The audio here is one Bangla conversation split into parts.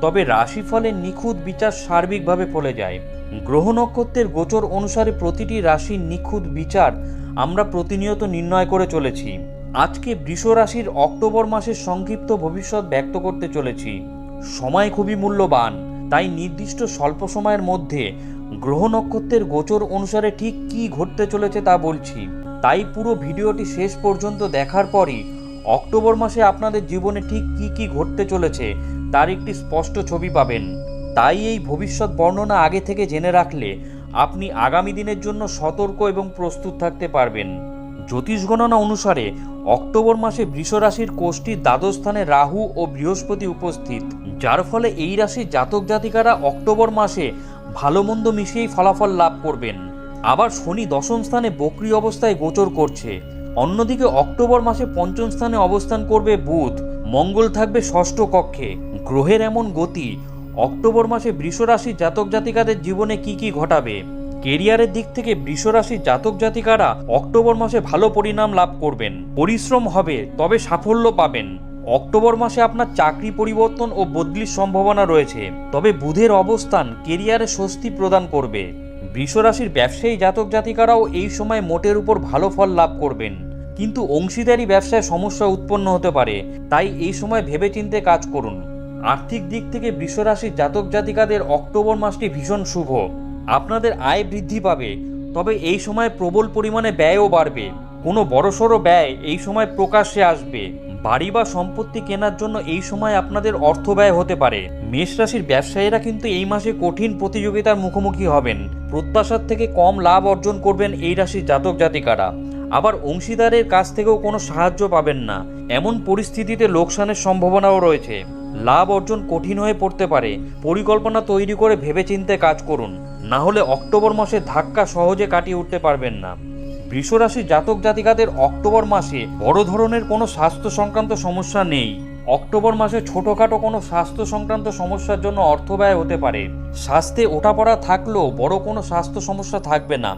তবে রাশিফলের নিখুঁত বিচার সার্বিকভাবে ফলে যায়। গ্রহ নক্ষত্রের গোচর অনুসারে প্রতিটি রাশির নিখুঁত বিচার আমরা প্রতিনিয়ত নির্ণয় করে চলেছি। আজকে বৃষ রাশির অক্টোবর মাসের সংক্ষিপ্ত ভবিষ্যৎ ব্যক্ত করতে চলেছি। সময় খুবই মূল্যবান, তাই নির্দিষ্ট স্বল্প সময়ের মধ্যে গ্রহ নক্ষত্রের গোচর অনুসারে ঠিক কী ঘটতে চলেছে তা বলছি। তাই পুরো ভিডিওটি শেষ পর্যন্ত দেখার পরই অক্টোবর মাসে আপনাদের জীবনে ঠিক কী কী ঘটতে চলেছে তার একটি স্পষ্ট ছবি পাবেন। তাই এই ভবিষ্যৎ বর্ণনা আগে থেকে জেনে রাখলে আপনি আগামী দিনের জন্য সতর্ক এবং প্রস্তুত থাকতে পারবেন। জ্যোতিষ গণনা অনুসারে অক্টোবর মাসে বৃষ রাশির কোষ্ঠীর দ্বাদশ স্থানে রাহু ও বৃহস্পতি উপস্থিত, যার ফলে এই রাশির জাতক জাতিকারা অক্টোবর মাসে ভালো মন্দ মিশিয়েই ফলাফল লাভ করবেন। আবার শনি দশম স্থানে বক্রি অবস্থায় গোচর করছে। অন্যদিকে অক্টোবর মাসে পঞ্চম স্থানে অবস্থান করবে বুধ, মঙ্গল থাকবে ষষ্ঠ কক্ষে। গ্রহের এমন গতি, অক্টোবর মাসে বৃষরাশির জাতক জাতিকাদের জীবনে কি কি ঘটাবে? কেরিয়ারের দিক থেকে বৃষরাশির জাতক জাতিকারা অক্টোবর মাসে ভালো পরিণাম লাভ করবেন, পরিশ্রম হবে, তবে সাফল্য পাবেন। অক্টোবর মাসে আপনার চাকরি পরিবর্তন ও বদলির সম্ভাবনা রয়েছে, তবে বুধের অবস্থান কেরিয়ারে স্বস্তি প্রদান করবে। বৃষরাশির ব্যবসায়ী জাতক জাতিকারাও এই সময় মোটের উপর ভালো ফল লাভ করবেন, কিন্তু অংশীদারি ব্যবসায় সমস্যা উৎপন্ন হতে পারে, তাই এই সময় ভেবেচিন্তে কাজ করুন। আর্থিক দিক থেকে বৃষরাশির জাতক জাতিকাদের অক্টোবর মাসটি ভীষণ শুভ। আপনাদের আয় বৃদ্ধি পাবে, তবে এই সময় প্রবল পরিমাণে ব্যয়ও বাড়বে। কোনো বড়সড় ব্যয় এই সময় প্রকাশ্যে আসবে। বাড়ি বা সম্পত্তি কেনার জন্য এই সময় আপনাদের অর্থ ব্যয় হতে পারে। মেষ রাশির ব্যবসায়ীরা কিন্তু এই মাসে কঠিন প্রতিযোগিতার মুখোমুখি হবেন। প্রত্যাশার থেকে কম লাভ অর্জন করবেন এই রাশির জাতক জাতিকারা। আবার অংশীদারের কাছ থেকেও কোনো সাহায্য পাবেন না। এমন পরিস্থিতিতে লোকসানের সম্ভাবনাও রয়েছে। লাভ অর্জন কঠিন হয়ে পড়তে পারে। পরিকল্পনা তৈরি করে ভেবেচিন্তে কাজ করুন। না হলে অক্টোবর মাসে ধাক্কা সহজে কাটিয়ে উঠতে পারবেন না। বৃষরাশির জাতক জাতিকাদের অক্টোবর মাসে বড় ধরনের কোনো স্বাস্থ্য সংক্রান্ত সমস্যা নেই। অক্টোবর মাসে ছোটোখাটো কোনো স্বাস্থ্য সংক্রান্ত সমস্যার জন্য অর্থ ব্যয় হতে পারে। স্বাস্থ্যে ওঠাপড়া থাকলেও বড় কোনো স্বাস্থ্য সমস্যা থাকবে না।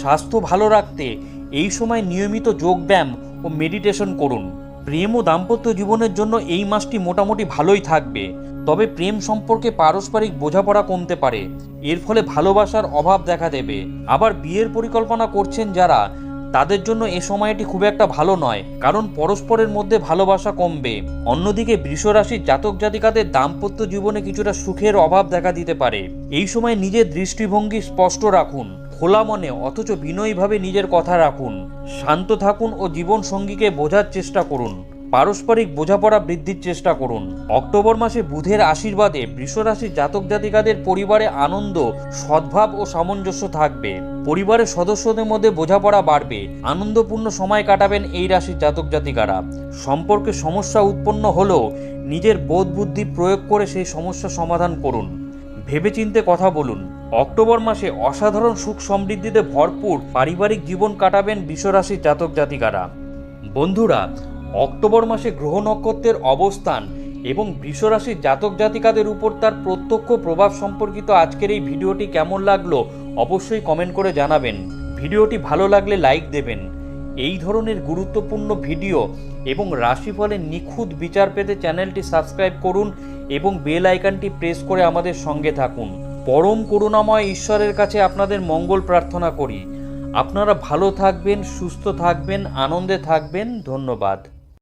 স্বাস্থ্য ভালো রাখতে এই সময় নিয়মিত যোগব্যায়াম ও মেডিটেশন করুন। প্রেম ও দাম্পত্য জীবনের জন্য এই মাসটি মোটামুটি ভালোই থাকবে। তবে প্রেম সম্পর্কে পারস্পরিক বোঝাপড়া কমতে পারে। এর ফলে ভালোবাসার অভাব দেখা দেবে। আবার বিয়ের পরিকল্পনা করছেন যারা, তাদের জন্য এ সময়টি খুব একটা ভালো নয়, কারণ পরস্পরের মধ্যে ভালোবাসা কমবে। অন্যদিকে বৃষরাশির জাতক জাতিকাদের দাম্পত্য জীবনে কিছুটা সুখের অভাব দেখা দিতে পারে। এই সময় নিজের দৃষ্টিভঙ্গি স্পষ্ট রাখুন। খোলা মনে, অথচ বিনয়ীভাবে নিজের কথা রাখুন। শান্ত থাকুন ও জীবন সঙ্গীকে বোঝার চেষ্টা করুন। পারস্পরিক বোঝাপড়া বৃদ্ধির চেষ্টা করুন। অক্টোবর মাসে বুধের আশীর্বাদে বৃষরাশির জাতক জাতিকাদের পরিবারে আনন্দ, সদ্ভাব ও সামঞ্জস্য থাকবে। পরিবারের সদস্যদের মধ্যে বোঝাপড়া বাড়বে। আনন্দপূর্ণ সময় কাটাবেন এই রাশির জাতক জাতিকারা। সম্পর্কে সমস্যা উৎপন্ন হলেও নিজের বোধ বুদ্ধি প্রয়োগ করে সেই সমস্যা সমাধান করুন। ভেবেচিন্তে কথা বলুন। অক্টোবর মাসে অসাধারণ সুখ সমৃদ্ধিতে ভরপুর পারিবারিক জীবন কাটাবেন বিশ্বরাশির জাতক জাতিকারা। বন্ধুরা, অক্টোবর মাসে গ্রহ নক্ষত্রের অবস্থান এবং বৃষরাশির জাতক জাতিকাদের উপর তার প্রত্যক্ষ প্রভাব সম্পর্কিত আজকের এই ভিডিওটি কেমন লাগল অবশ্যই কমেন্ট করে জানাবেন। ভিডিওটি ভালো লাগলে লাইক দেবেন। এই ধরনের গুরুত্বপূর্ণ ভিডিও এবং রাশিফলের নিখুঁত বিচার পেতে চ্যানেলটি সাবস্ক্রাইব করুন এবং বেল আইকনটি প্রেস করে আমাদের সঙ্গে থাকুন। পরম করুণাময় ঈশ্বরের কাছে আপনাদের মঙ্গল প্রার্থনা করি। আপনারা ভালো থাকবেন, সুস্থ থাকবেন, আনন্দে থাকবেন। ধন্যবাদ।